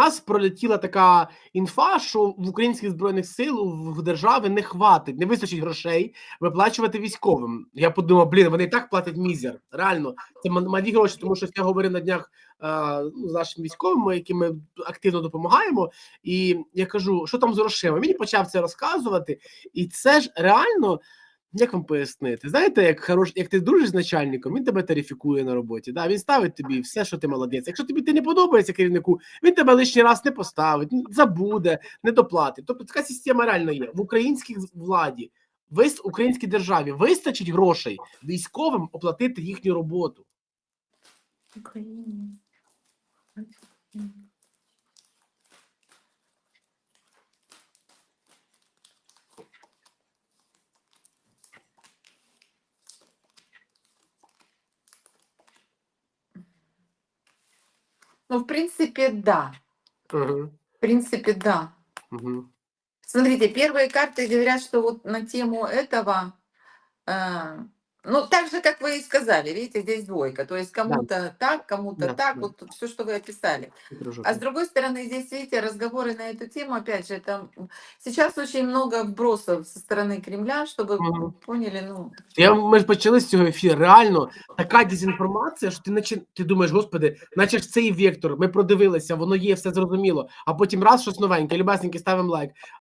нас пролетіла така інфа, що в українських збройних сил в держави не хватить, не вистачить грошей виплачувати військовим. Я подумав, блін, вони і так платять мізер. Реально, це ма- малі гроші, тому що я говорив на днях е, ну, з нашими військовими, яким ми активно допомагаємо. І я кажу, що там з грошима? Мені почав це розказувати, і це ж реально. Як вам пояснити? Знаєте, як хорош, як ти дружиш з начальником, він тебе тарифікує на роботі. Да? Він ставить тобі все, що ти молодець. Якщо тобі ти не подобається керівнику, він тебе лишній раз не поставить, забуде, не доплатить. Тобто така система реально є в українській владі, вис українській державі вистачить грошей військовим оплатити їхню роботу. Україні. Ну, в принципе, да. Угу. В принципе, да. Угу. Смотрите, первые карты говорят, что вот на тему этого, э, ну, так же, как вы и сказали, видите, здесь двойка. То есть кому-то так, кому-то Да, так, да. вот все, что вы описали. А с другой стороны, здесь, видите, разговоры на эту тему, опять же, это м, сейчас очень много вбросов со стороны Кремля, чтобы Мгм. вы поняли, ну, Я, ми ж почали з цього ефіру. Реально така дезінформація, що ти наче ти думаєш, господи, наче ж цей вектор, ми продивилися, воно є, все зрозуміло. А потім раз щось новеньке, любесеньке, ставимо лайк.